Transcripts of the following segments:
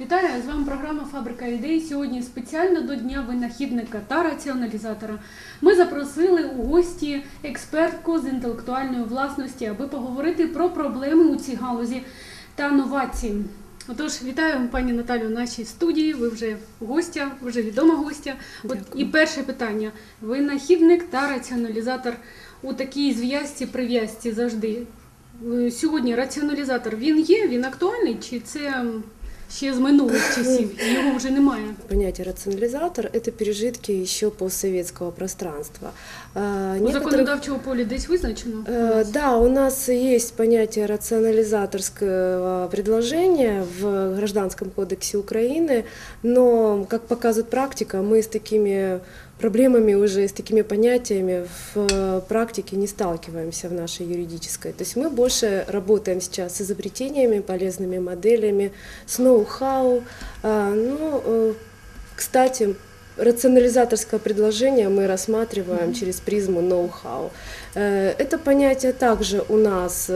Вітаю з вами програма Фабрика ідей. Сьогодні спеціально до Дня винахідника та раціоналізатора. Ми запросили у гості експертку з інтелектуальної власності, аби поговорити про проблеми у цій галузі та новації. Отож, вітаю пані Наталю в нашій студії. Ви вже гостя, вже відома гостя. От Дякую. і перше питання: винахідник та раціоналізатор у такій зв'язці прив'язці завжди. Е, Сьогодні раціоналізатор він є, він актуальний, чи це ще з минулих часів? і Його вже немає. Понятие рационализатор – это пережитки еще постсоветского пространства. А, У некоторых- законодавчого полі десь визначено? Э, Да, у нас есть понятие рационализаторского предложения в Гражданском кодексе Украины, но, как показывает практика, мы с такими проблемами уже, с такими понятиями в э, практике не сталкиваемся в нашей юридической. То есть мы больше работаем сейчас с изобретениями, полезными моделями, с ноу-хау. А, Ну, э, кстати, рационализаторское предложение мы рассматриваем через призму ноу-хау. Э, Это понятие также у нас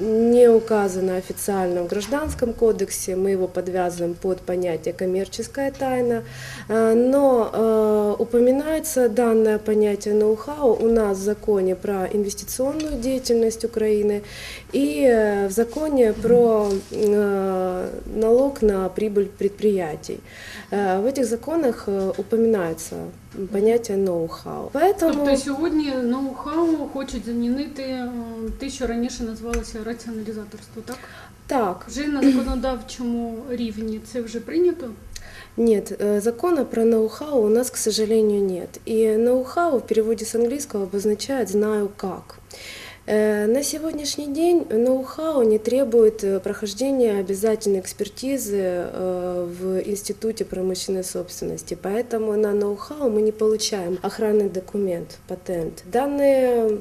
не указано официально в Гражданском кодексе, мы его подвязываем под понятие коммерческая тайна, Э, но э, упоминается данное понятие ноу-хау у нас в законе про инвестиционную деятельность Украины и э, в законе про налог на прибыль предприятий. В этих законах упоминается понятие ноу-хау. Поэтому Тобто сьогодні ноу-хау хочуть замінити е, те, що раніше називалося раціоналізаторство, так? так, Вже на законодавчому рівні це вже прийнято? Нет, э, закона про ноу-хау у нас, к сожалению, нет. И ноу-хау в переводе с английского обозначает «знаю как». Э, На сегодняшний день ноу-хау не требует э, прохождения обязательной экспертизы э, в Институте промышленной собственности, поэтому на ноу-хау мы не получаем охранный документ, патент. Данные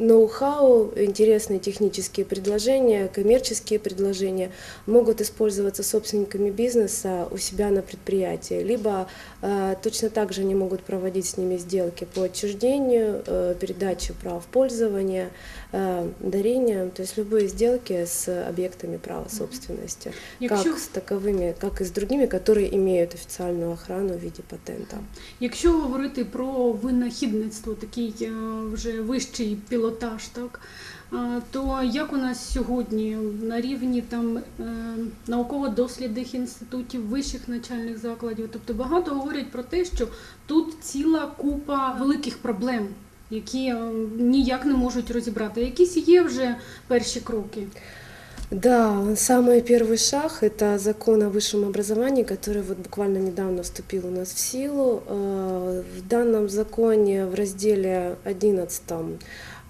ноу-хау, интересные технические предложения, коммерческие предложения могут использоваться собственниками бизнеса у себя на предприятии, либо э, точно так же они могут проводить с ними сделки по отчуждению, э, передаче прав пользования, э, дарения, то есть любые сделки с объектами права собственности, Якщо, как с таковыми, как и с другими, которые имеют официальную охрану в виде патента. якщо говорити про винахідництво, такий е, вже вищий пілотаж, так? е, То як у нас сьогодні на рівні там е, науково-дослідних інститутів, вищих навчальних закладів? Тобто багато говорять про те, що тут ціла купа великих проблем, які е, ніяк не можуть розібрати. Якісь є вже перші кроки. Да, самый первый шаг – это закон о высшем образовании, который вот буквально недавно вступил у нас в силу. Э, В данном законе в разделе 11 э,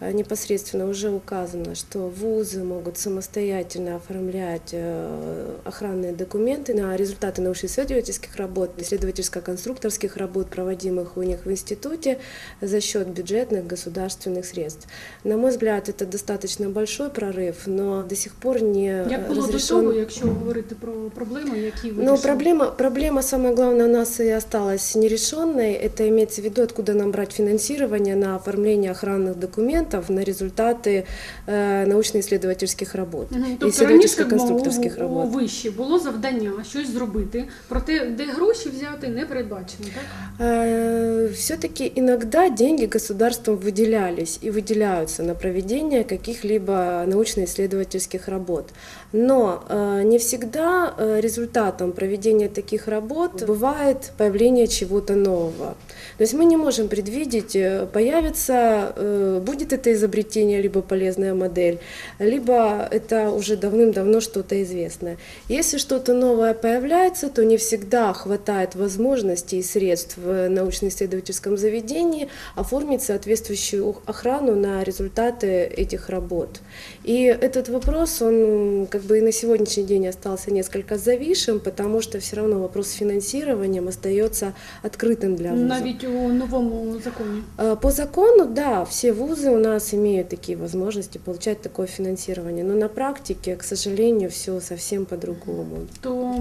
непосредственно уже указано, что вузы могут самостоятельно оформлять э, охранные документы на результаты научно-исследовательских работ, исследовательско-конструкторских работ, проводимых у них в институте за счет бюджетных государственных средств. На мой взгляд, это достаточно большой прорыв, но до сих пор не Як було до разрешен того, якщо говорити про проблеми, які ви но рішили? проблема, проблема, самое главное, у нас и осталась нерешенной. Это имеется в виду, откуда нам брать финансирование на оформление охранных документов на результаты э, научно-исследовательских работ. Мгм. и Тобто раніше исследовательско-конструкторских у, у работ. виші було завдання щось зробити, проте де гроші взяти не передбачено, так? Все-таки иногда деньги государством выделялись и выделяются на проведение каких-либо научно-исследовательских работ. Но э, не всегда э, результатом проведения таких работ бывает появление чего-то нового. То есть мы не можем предвидеть, э, появится, э, будет это изобретение, либо полезная модель, либо это уже давным-давно что-то известное. Если что-то новое появляется, то не всегда хватает возможностей и средств в научно-исследовательском заведении оформить соответствующую охрану на результаты этих работ. И этот вопрос, он как бы и на сегодняшний день остался несколько зависшим, потому что все равно вопрос с финансированием остается открытым для вузов. Навіть у новому законі. Э, По закону, да, все вузы у нас имеют такие возможности получать такое финансирование. Но на практике, к сожалению, все совсем по-другому. То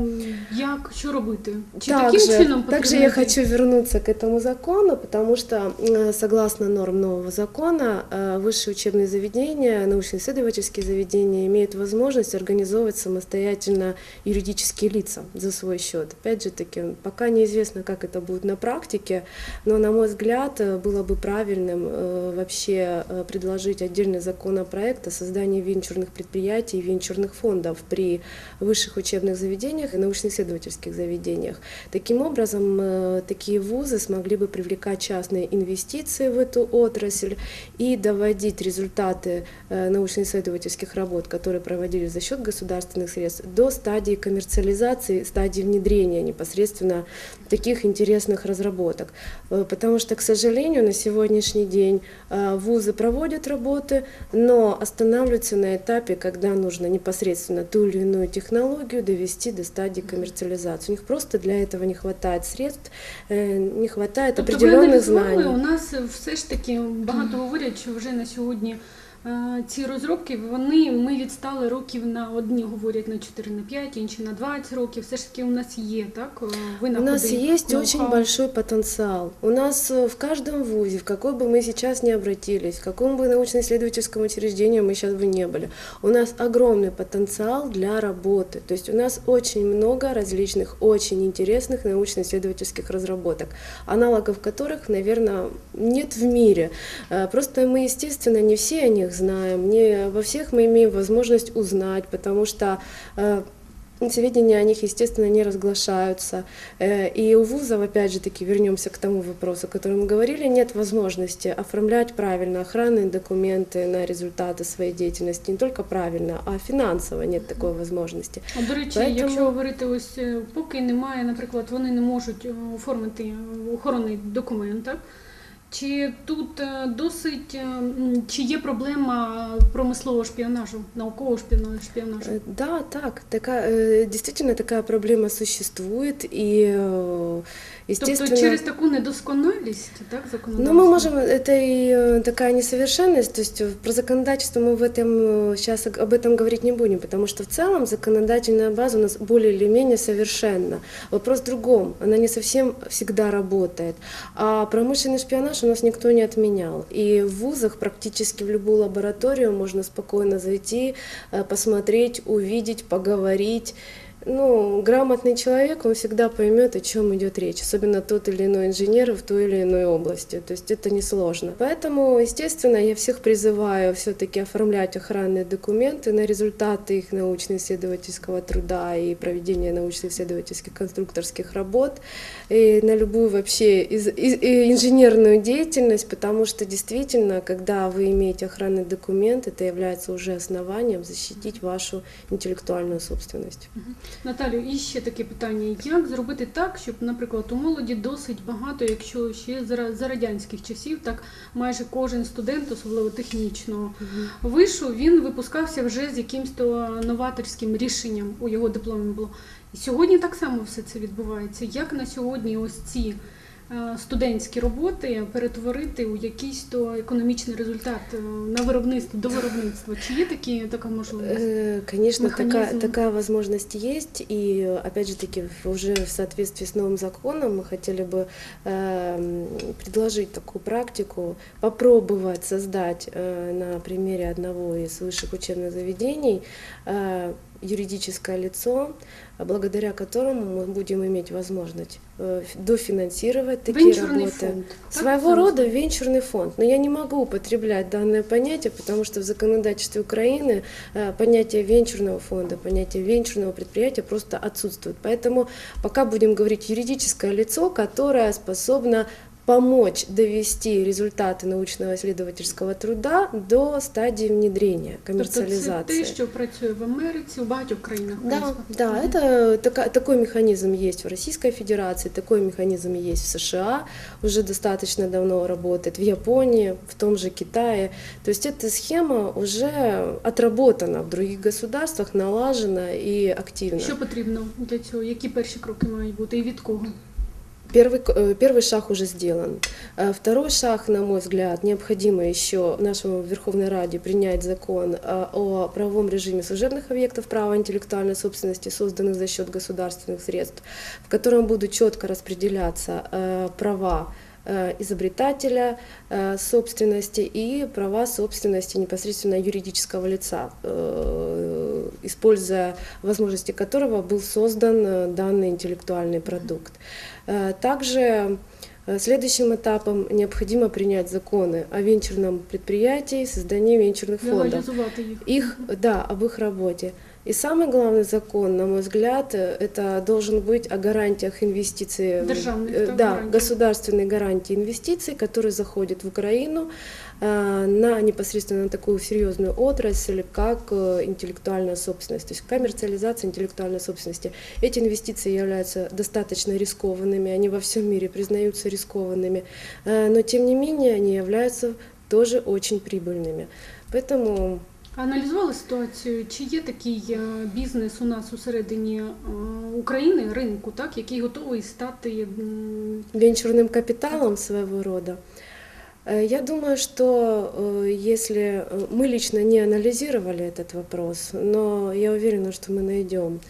як що робити? Чи таким Также, чином также я хочу вернуться к этому закону, потому что согласно норм нового закона, э, высшие учебные заведения, научно-исследовательские заведения имеют возможность организовывать самостоятельно юридические лица за свой счет. Опять же таки, пока неизвестно, как это будет на практике, но, на мой взгляд, э, было бы правильным э, вообще предложить отдельный законопроект о создании венчурных предприятий и венчурных фондов при высших учебных заведениях и научно-исследовательских заведениях. Таким образом, э, такие вузы смогли бы привлекать частные инвестиции в эту отрасль и доводить результаты э, научно-исследовательских работ, которые проводились за счет государственных средств, до стадии коммерциализации, стадии внедрения непосредственно таких интересных разработок. Э, Потому что, к сожалению, на сегодняшний день э, вузы проводят работы, но останавливаются на этапе, когда нужно непосредственно ту или иную технологию довести до стадии коммерциализации. У них просто для этого не хватает средств, э, не хватает Тобто определенных аналізували, у знаний. нас все ж таки багато говорять, що вже на сьогодні ці розробки, вони ми відстали років на одні говорять на 4 на 5, інші на 20 років. Все ж таки у нас є, так? е, У винаходи, нас есть очень ноу-хау. большой потенциал. У нас э, в каждом вузе, в какой бы мы сейчас ни обратились, в каком бы научно-исследовательском учреждении мы сейчас бы не были, у нас огромный потенциал для работы. То есть у нас очень много различных, очень интересных научно-исследовательских разработок, аналогов которых, наверное, нет в мире. Э, Просто мы, естественно, не все о них знаем, не во всех мы имеем возможность узнать, потому что э, Сведения о них, естественно, не разглашаются. Э, И у вузов, опять же таки, вернемся к тому вопросу, о котором мы говорили, нет возможности оформлять правильно охранные документы на результаты своей деятельности. Не только правильно, а финансово нет такой возможности. А до речі, Поэтому- якщо говорити, ось поки немає, наприклад, вони не можуть оформити охоронний документ, так? Чи тут е, досить е, м, чи є проблема промислового шпіонажу, наукового шпіона- шпіонажу? Э, Да, так, такая, э, действительно такая проблема существует, и, э, Естественно... Тобто через таку недосконалість, так, Ну, законодавства? мы можем, это и такая несовершенность, то есть про законодательство мы в этом сейчас об этом говорить не будем, потому что в целом законодательная база у нас более или менее совершенна. Вопрос в другом, она не совсем всегда работает. А промышленный шпионаж у нас никто не отменял. И в вузах практически в любую лабораторию можно спокойно зайти, э, посмотреть, увидеть, поговорить. Ну, грамотный человек, он всегда поймет, о чем идет речь, особенно тот или иной инженер в той или иной области. То есть это несложно. Поэтому, естественно, я всех призываю все-таки оформлять охранные документы на результаты их научно-исследовательского труда и проведения научно-исследовательских конструкторских работ, и на любую вообще из- из- инженерную деятельность, потому что действительно, когда вы имеете охранный документ, это является уже основанием защитить вашу интеллектуальную собственность. Наталю, і ще таке питання: як зробити так, щоб, наприклад, у молоді досить багато, якщо ще за, за радянських часів, так майже кожен студент, особливо технічного вишу, він випускався вже з якимось то новаторським рішенням у його дипломі було. І сьогодні так само все це відбувається. Як на сьогодні ось ці студентські роботи перетворити у якийсь то економічний результат е, на виробництво до виробництва? Чи є такі така можливість? Э, Конечно, такая, механизм. такая возможность есть, и э, опять же таки в- уже в соответствии с новым законом мы хотели бы эм, предложить такую практику, попробовать создать э, на примере одного из высших учебных заведений э, юридическое лицо, благодаря которому мы будем иметь возможность э, дофинансировать такие Венчурний работы. фонд. так, Своего рода венчурный фонд. Но я не могу употреблять данное понятие, потому что в законодательстве Украины э, понятие венчурного фонда, понятие венчурного предприятия просто отсутствует. Поэтому пока будем говорить юридическое лицо, которое способно помочь довести результаты научного исследовательского труда до стадии внедрения, Тобто це коммерциализации. те, що працює в Америці, у багатьох країнах. в Да, принципі. да, Мгм. это така- такой механизм есть в Российской Федерации, такой механизм есть в США, уже достаточно давно работает, в Японии, в том же Китае. То есть эта схема уже отработана в других государствах, налажена и активна. Що потрібно для цього? Які перші кроки мають бути і від кого? Первый, э, первый шаг уже сделан. Э, Второй шаг, на мой взгляд, необходимо еще нашему Верховной Раде принять закон э, о правовом режиме служебных объектов права интеллектуальной собственности, созданных за счет государственных средств, в котором будут четко распределяться права изобретателя собственности и права собственности непосредственно юридического лица, используя возможности которого был создан э, данный интеллектуальный продукт. Э, Также э, следующим этапом необходимо принять законы о венчурном предприятии, создании венчурных фондов их, да, об их работе. И самый главный закон, на мой взгляд, это должен быть о гарантиях инвестиций, Державных, э, да, да, гарантий. государственной гарантии инвестиций, которые заходят в Украину э, на непосредственно на такую серьезную отрасль, как э, интеллектуальная собственность, то есть коммерциализация интеллектуальной собственности. Эти инвестиции являются достаточно рискованными, они во всем мире признаются рискованными, но тем не менее они являются тоже очень прибыльными. Поэтому Аналізували ситуацію, чи є такий е, бізнес у нас усередині е, України, ринку, так, який готовий стати м, венчурным капиталом своего рода. Э, Я думаю, что э, если э, мы лично не анализировали этот вопрос, но я уверена, что мы найдем э,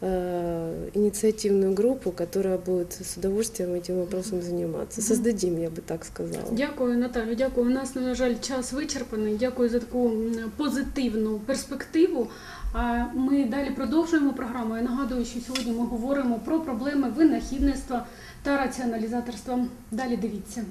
инициативную группу, которая будет с удовольствием этим вопросом заниматься. Создадим, я бы так сказала. Дякую, Наталю. Дякую. У нас, на жаль, час вичерпаний. Дякую за таку позитивну перспективу. А ми далі продовжуємо програму. Я нагадую, що сьогодні ми говоримо про проблеми винахідництва та раціоналізаторства. Далі дивіться.